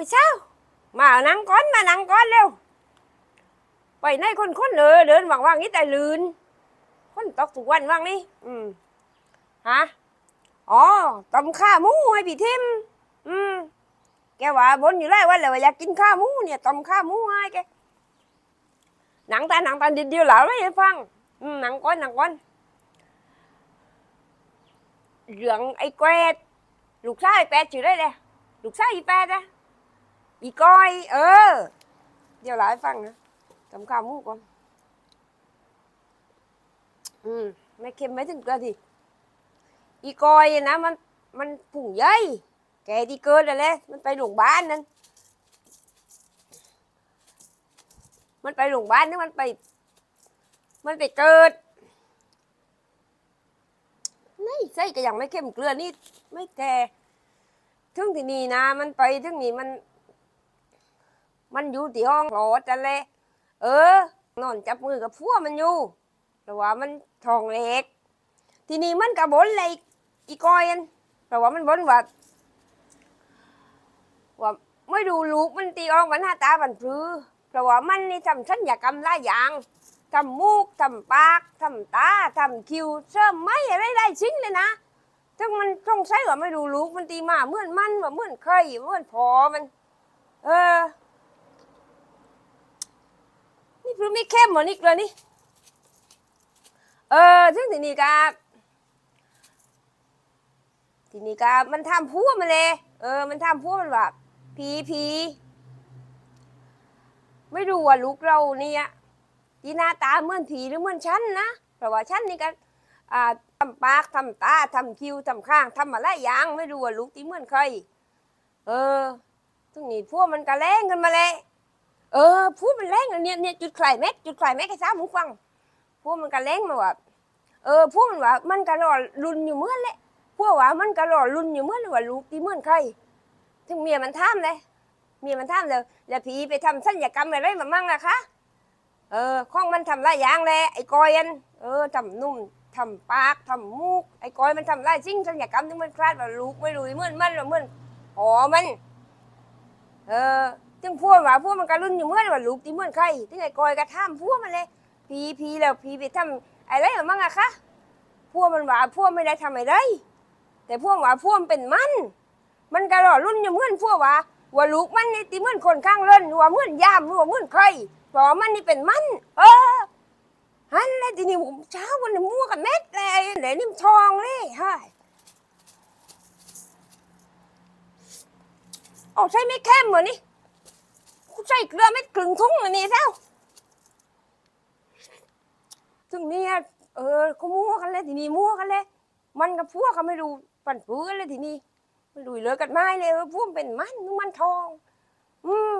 ยเช้า มานั่งก้อนมานั่งก้อนเร็ว ไปไหนคนคนเออเดินว่างๆนี้แต่ลืน คนตกทุกวันว่างนี่ อืมฮะ อ๋อตำข้าหมูให้พี่ทิม อืม แกว่าบนอยู่แล้วว่าเลยว่าอยากกินข้าหมูเนี่ยตำข้าหมูให้แก หนังตาหนังตาดิดเดียวเหล่าเลยให้ฟัง อืมหนังก้อนหนังก้อนเรื่องไอ้แกวดลูกชายแปดชื่อได้เลยลูกชายอีแปดนะ อีก้อย เออ เดี๋ยวเล่าให้ฟังนะตำข้าวหมูก่อนอืมไม่เค็มไม่ถึงเกลือทีอีกอยนะมันมันผุ่งใหญ่แกที่เกิดแล้วแหละมันไปโรงพยาบาลนั่นมันไปโรงพยาบาลนี่มันไป มันไปเกิดไม่ใช่ก็ยังไม่เข้มเกลือนี่ไม่แก่ถึงที่นี่นะ มันไปถึงนี่มัน มันอยู่ที่ห้องหลดนั่นแหละเออนอนจับมือกับพัวมันอยู่แต่ว่ามันทองเล็ก ทีนี้มันกระบนเลยอีกอยอันแต่ว่ามันบนว่าว่าไม่ดูลูกมันตีออกมันหน้าตาบันพือเพราะว่ามันนี่ทำสัญญกรรมหลายอย่างทำมูกทำปากทำตาทำคิ้วเสริมไม่อะไรได้ชิ้นเลยนะทั้งมันต้องใช้ว่าไม่ดูลูกมันตีมาเหมือนมันว่าเหมือนเคยเหมือนพอมัน เออ พรือไม่เข้มหมือนอีกเลยนี่เออซึ่งทีนี้กาทีนี้กามันทำพัวมาเลย เออ มันทำพัวมันแบบผีผีไม่รู้ว่าลูกเราเนี่ยที่หน้าตาเหมือนผีหรือเหมือนฉันนะเพราะว่าฉันนี่ก็ทำปากทำตาทำคิ้วทำข้างทำอะไรอย่างไม่รู้ว่าลูกที่เหมือนใคร เออซึ่งนี่พวกมันก็แรงกันมาเลย เออพวกมันแรงอะเนี่ยเนี่ยจุดไคลแม็กจุดไคลแม็กซ์ให้สาวหมูฟังพวกมันก็แรงมาว่าเออพวกมันว่ามันก็รอรุนอยู่เมื่อนแหละพวกว่ามันก็รอรุนอยู่เมื่อนเลยว่าลูกที่เมื่อนใครถึงเมียมันถามเลยเมียมันถามเลยแล้วผีไปทำสัญญกรรมอะไรมามั่งล่ะคะเออข้องมันทำหลายอย่างแลไอ้กอยอันเออทำนุ่มทำปากทำมูกไอ้กอยมันทำหลายสิ่งสัญญกรรมที่มันคลาดว่าลูกไม่รู้เมื่อนมันว่าเมื่อนหอมัน เออ ถึงพวกว่าพวกมันก็รุนอยู่เมื่อนว่าลูกที่เมื่อนใครถึงไอ้กอยก็ถามพวกมันเลยผีผีแล้วผีไปทำอะไรมามั่งอะคะพวกมันว่าพวกไม่ได้ทำอะไรแต่พวกว่าพวกมันเป็นมัน มันก็รอรุ่นอยู่เมื่อนพวกว่าว่าลูกมันนี่ตีเมื่อนคนข้างเล่นว่าเมื่อนยามว่าเมื่อนใครเพราะว่ามันนี่เป็นมัน เออฮันแล้วทีนี้ผมเช้าวันนี้มั่วกับเม็ดเลยเดี๋ยนี่มทองเลยฮะเอาใช่ไม่เข้มเหรอนี่ ใส่เกลือเม็ดครึ่งทุ่งเลยนี่เจ้าถึงเนี่ยเออเขามั่วกันเลยทีนี้มั่วกันเลย มันกับพวกเขาไม่รู้ปั่นปื้อกันเลยทีนี้มันลุยเหลือกันไม้เลยเออพวกเป็นมันมันทอง อืม